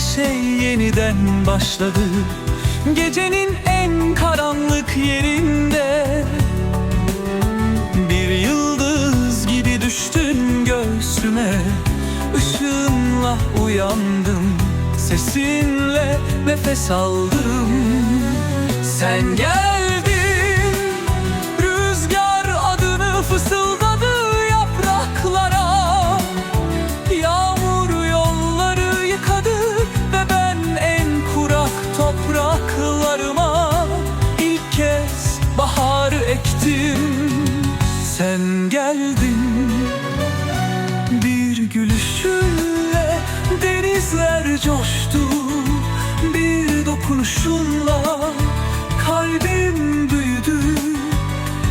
şey yeniden başladı. Gecenin en karanlık yerinde Bir yıldız gibi düştün göğsüme. Işığınla uyandım Sesinle nefes aldım. Sen geldin Sen geldin bir gülüşünle denizler coştu Bir dokunuşunla. Kalbim büyüdü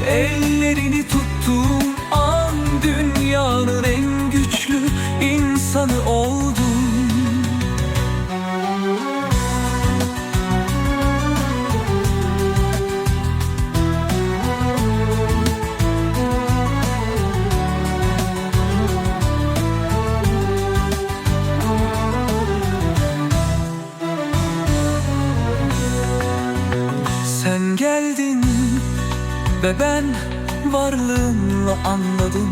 Ellerini tuttuğum Geldin ve ben varlığınla anladım.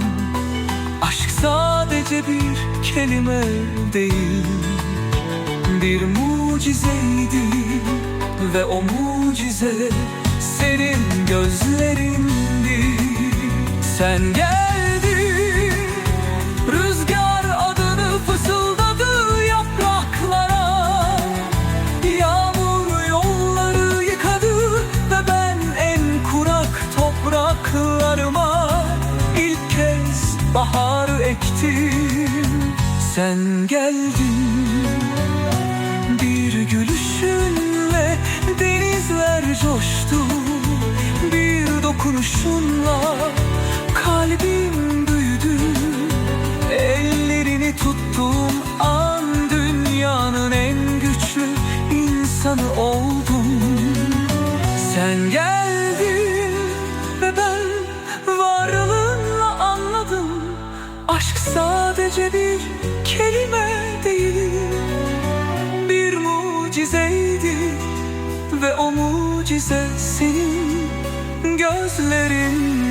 Aşk sadece bir kelime değil Bir mucizeydi ve o mucize senin gözlerindi. Sen geldin baharı ektim Sen geldin. Bir gülüşünle denizler coştu Bir dokunuşunla kalbim büyüdü. Ellerini tuttuğum an dünyanın en güçlü insanı oldum. Sen geldin sadece bir kelime değil Bir mucizeydi ve o mucize senin gözlerindi